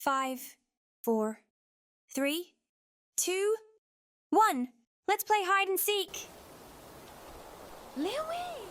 five, four, three, two, one. Let's play hide and seek. Louis!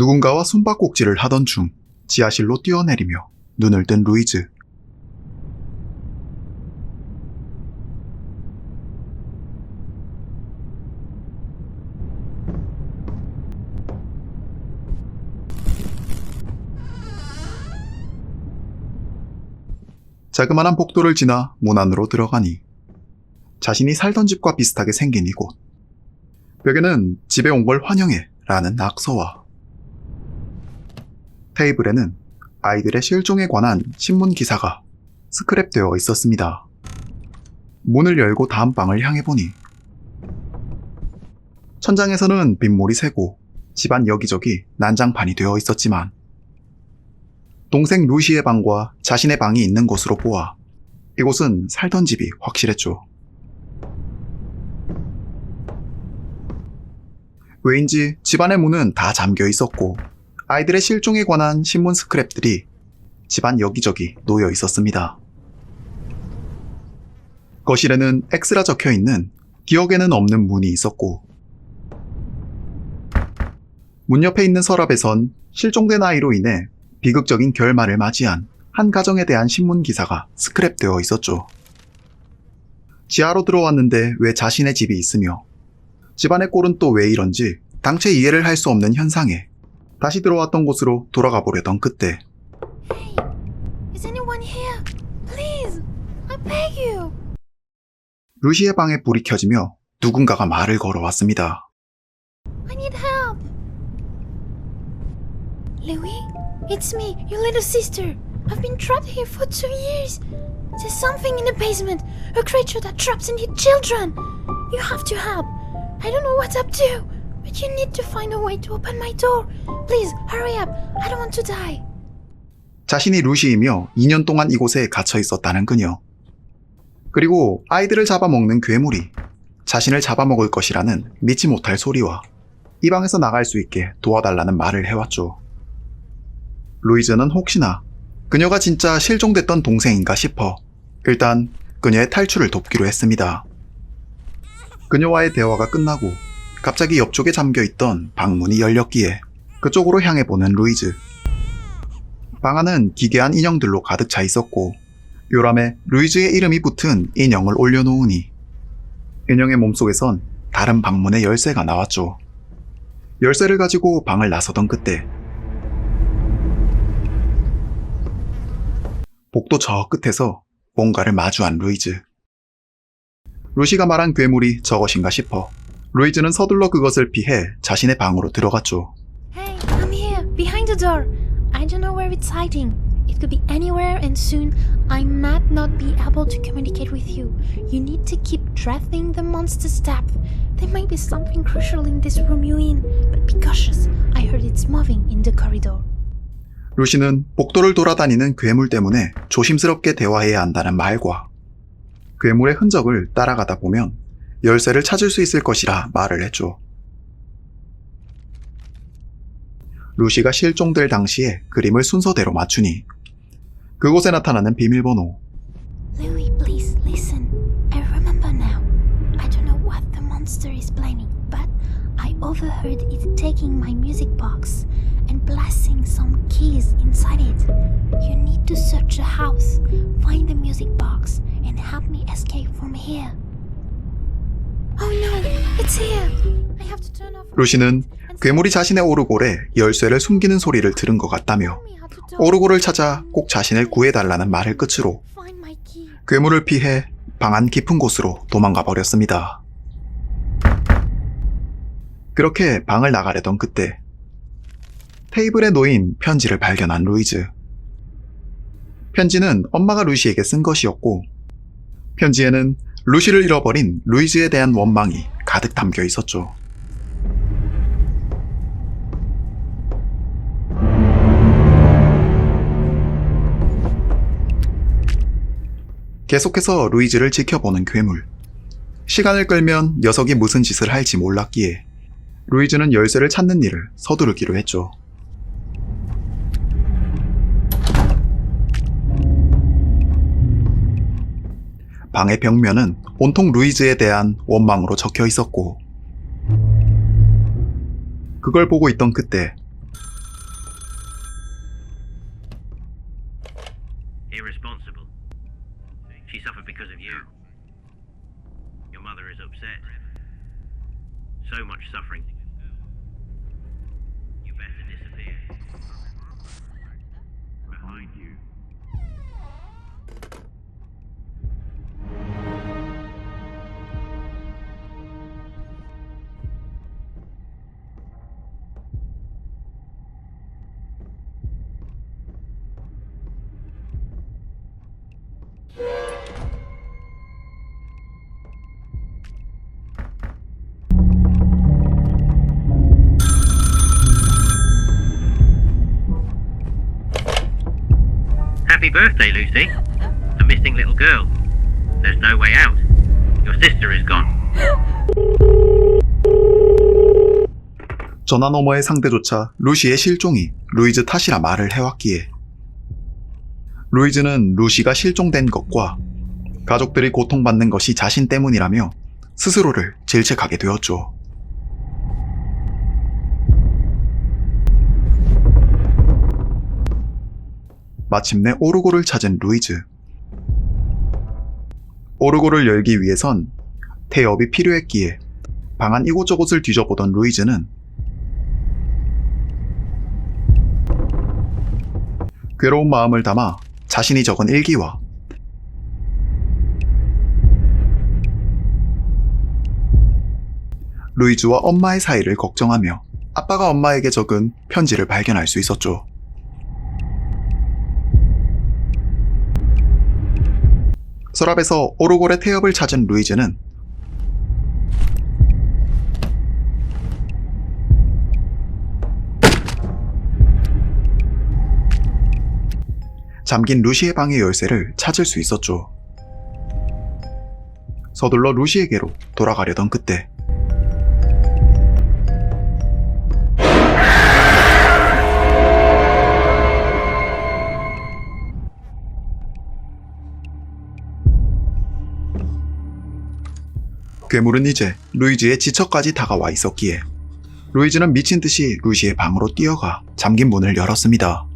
누군가와 숨바꼭질을 하던 중 지하실로 뛰어내리며 눈을 뜬 루이즈. 자그마한 복도를 지나 문 안으로 들어가니 자신이 살던 집과 비슷하게 생긴 이곳. 벽에는 집에 온 걸 환영해 라는 낙서와 테이블에는 아이들의 실종에 관한 신문 기사가 스크랩되어 있었습니다. 문을 열고 다음 방을 향해 보니 천장에서는 빗물이 새고 집안 여기저기 난장판이 되어 있었지만 동생 루시의 방과 자신의 방이 있는 곳으로 보아 이곳은 살던 집이 확실했죠. 왜인지 집안의 문은 다 잠겨 있었고 아이들의 실종에 관한 신문 스크랩들이 집안 여기저기 놓여 있었습니다. 거실에는 X라 적혀 있는 기억에는 없는 문이 있었고 문 옆에 있는 서랍에선 실종된 아이로 인해 비극적인 결말을 맞이한 한 가정에 대한 신문 기사가 스크랩되어 있었죠. 지하로 들어왔는데 왜 자신의 집이 있으며 집안의 꼴은 또 왜 이런지 당최 이해를 할 수 없는 현상에 다시 들어왔던 곳으로 돌아가 보려던 그때. 루시의 방에 불이 켜지며 누군가가 말을 걸어왔습니다. I need help. Louis, it's me, your little sister. I've been trapped here for two years. There's something in the basement, a creature that traps and eats children. You have to help. I don't know what up to, but you need to find a way to open my door. Please, hurry up. I don't want to die. 자신이 루시이며 2년 동안 이곳에 갇혀 있었다는 그녀. 그리고 아이들을 잡아먹는 괴물이 자신을 잡아먹을 것이라는 믿지 못할 소리와 이 방에서 나갈 수 있게 도와달라는 말을 해왔죠. 루이즈는 혹시나 그녀가 진짜 실종됐던 동생인가 싶어 일단 그녀의 탈출을 돕기로 했습니다. 그녀와의 대화가 끝나고 갑자기 옆쪽에 잠겨 있던 방문이 열렸기에 그쪽으로 향해 보는 루이즈. 방 안은 기괴한 인형들로 가득 차 있었고 요람에 루이즈의 이름이 붙은 인형을 올려놓으니 인형의 몸속에선 다른 방문의 열쇠가 나왔죠. 열쇠를 가지고 방을 나서던 그때 복도 저 끝에서 뭔가를 마주한 루이즈. 루시가 말한 괴물이 저것인가 싶어 루이즈는 서둘러 그것을 피해 자신의 방으로 들어갔죠. Hey, I'm here, behind the door. I don't know where it's hiding. It could be anywhere, and soon I might not be able to communicate with you. You need to keep tracing the monster's depth. There might be something crucial in this room you're in, but be cautious. I heard it's moving in the corridor. 루시는 복도를 돌아다니는 괴물 때문에 조심스럽게 대화해야 한다는 말과 괴물의 흔적을 따라가다 보면 열쇠를 찾을 수 있을 것이라 말을 했죠. 루시가 실종될 당시에 그림을 순서대로 맞추니 그곳에 나타나는 비밀번호 Louis, please listen. I remember now. I don't know what the monster is planning, but I overheard it taking my music box and blasting some keys inside it. You need to search the house, find the music box, and help me. Oh no, it's here. I have to turn off. 루시는 괴물이 자신의 오르골에 열쇠를 숨기는 소리를 들은 것 같다며. 오르골을 찾아 꼭 자신을 구해달라는 말을 끝으로. 괴물을 피해 방안 깊은 곳으로 도망가 버렸습니다. 그렇게 방을 나가려던 그때 테이블에 놓인 편지를 발견한 루이즈. 편지는 엄마가 루시에게 쓴 것이었고 편지에는 루시를 잃어버린 루이즈에 대한 원망이 가득 담겨 있었죠. 계속해서 루이즈를 지켜보는 괴물. 시간을 끌면 녀석이 무슨 짓을 할지 몰랐기에 루이즈는 열쇠를 찾는 일을 서두르기로 했죠. 방의 벽면은 온통 루이즈에 대한 원망으로 적혀 있었고, 그걸 보고 있던 그때 irresponsible. She suffered because of you. Your mother is upset. So much suffering. You better disappear. Behind you. Birthday, Lucy. The missing little girl. There's no way out. Your sister is gone. 전화 너머의 상대조차 루시의 실종이 루이즈 탓이라 말을 해왔기에 루이즈는 루시가 실종된 것과 가족들이 고통받는 것이 자신 때문이라며 스스로를 질책하게 되었죠. 마침내 오르골을 찾은 루이즈. 오르골을 열기 위해선 태엽이 필요했기에 방안 이곳저곳을 뒤져보던 루이즈는 괴로운 마음을 담아 자신이 적은 일기와 루이즈와 엄마의 사이를 걱정하며 아빠가 엄마에게 적은 편지를 발견할 수 있었죠. 서랍에서 오르골의 태엽을 찾은 루이즈는 잠긴 루시의 방의 열쇠를 찾을 수 있었죠. 서둘러 루시에게로 돌아가려던 그때 괴물은 이제 루이즈의 지처까지 다가와 있었기에 루이즈는 미친 듯이 루시의 방으로 뛰어가 잠긴 문을 열었습니다.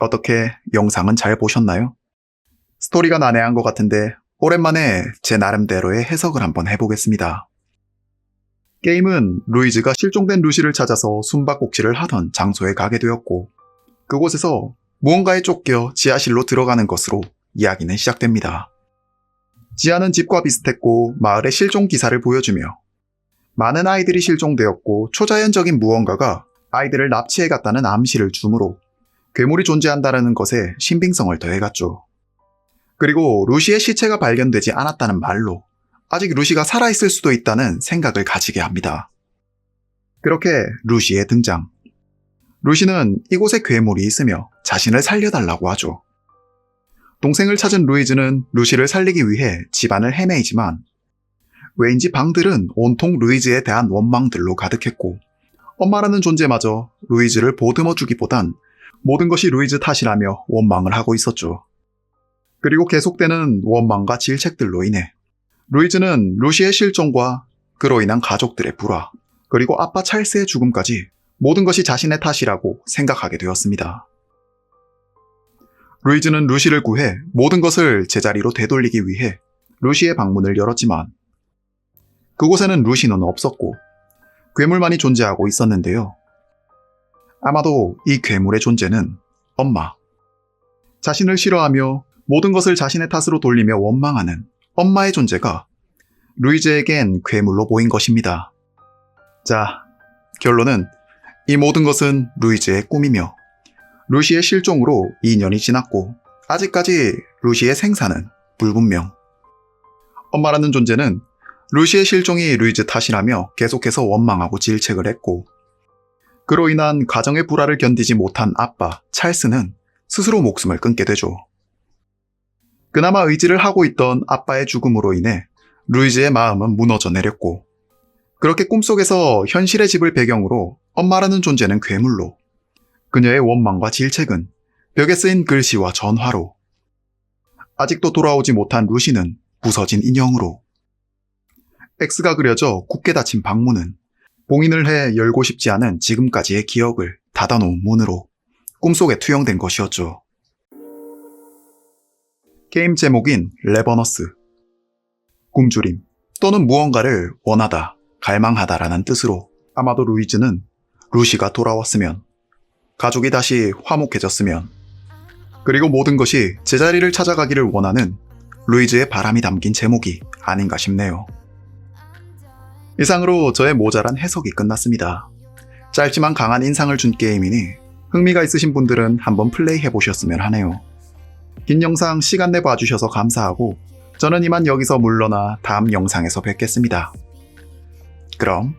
어떻게 영상은 잘 보셨나요? 스토리가 난해한 것 같은데 오랜만에 제 나름대로의 해석을 한번 해보겠습니다. 게임은 루이즈가 실종된 루시를 찾아서 숨바꼭질을 하던 장소에 가게 되었고 그곳에서 무언가에 쫓겨 지하실로 들어가는 것으로 이야기는 시작됩니다. 지하는 집과 비슷했고 마을의 실종 기사를 보여주며 많은 아이들이 실종되었고 초자연적인 무언가가 아이들을 납치해 갔다는 암시를 주므로 괴물이 존재한다는 것에 신빙성을 더해갔죠. 그리고 루시의 시체가 발견되지 않았다는 말로 아직 루시가 살아있을 수도 있다는 생각을 가지게 합니다. 그렇게 루시의 등장. 루시는 이곳에 괴물이 있으며 자신을 살려달라고 하죠. 동생을 찾은 루이즈는 루시를 살리기 위해 집안을 헤매이지만 왜인지 방들은 온통 루이즈에 대한 원망들로 가득했고 엄마라는 존재마저 루이즈를 보듬어 주기보단 모든 것이 루이즈 탓이라며 원망을 하고 있었죠. 그리고 계속되는 원망과 질책들로 인해 루이즈는 루시의 실종과 그로 인한 가족들의 불화, 그리고 아빠 찰스의 죽음까지 모든 것이 자신의 탓이라고 생각하게 되었습니다. 루이즈는 루시를 구해 모든 것을 제자리로 되돌리기 위해 루시의 방문을 열었지만 그곳에는 루시는 없었고 괴물만이 존재하고 있었는데요. 아마도 이 괴물의 존재는 엄마. 자신을 싫어하며 모든 것을 자신의 탓으로 돌리며 원망하는 엄마의 존재가 루이즈에겐 괴물로 보인 것입니다. 자, 결론은 이 모든 것은 루이즈의 꿈이며 루시의 실종으로 2년이 지났고 아직까지 루시의 생사는 불분명. 엄마라는 존재는 루시의 실종이 루이즈 탓이라며 계속해서 원망하고 질책을 했고 그로 인한 가정의 불화를 견디지 못한 아빠 찰스는 스스로 목숨을 끊게 되죠. 그나마 의지를 하고 있던 아빠의 죽음으로 인해 루이즈의 마음은 무너져 내렸고 그렇게 꿈속에서 현실의 집을 배경으로 엄마라는 존재는 괴물로 그녀의 원망과 질책은 벽에 쓰인 글씨와 전화로 아직도 돌아오지 못한 루시는 부서진 인형으로 X가 그려져 굳게 닫힌 방문은 봉인을 해 열고 싶지 않은 지금까지의 기억을 닫아놓은 문으로 꿈속에 투영된 것이었죠. 게임 제목인 레버너스 굶주림 또는 무언가를 원하다, 갈망하다라는 뜻으로 아마도 루이즈는 루시가 돌아왔으면 가족이 다시 화목해졌으면 그리고 모든 것이 제자리를 찾아가기를 원하는 루이즈의 바람이 담긴 제목이 아닌가 싶네요. 이상으로 저의 모자란 해석이 끝났습니다. 짧지만 강한 인상을 준 게임이니 흥미가 있으신 분들은 한번 플레이 해 보셨으면 하네요. 긴 영상 시간 내 봐주셔서 감사하고 저는 이만 여기서 물러나 다음 영상에서 뵙겠습니다. 그럼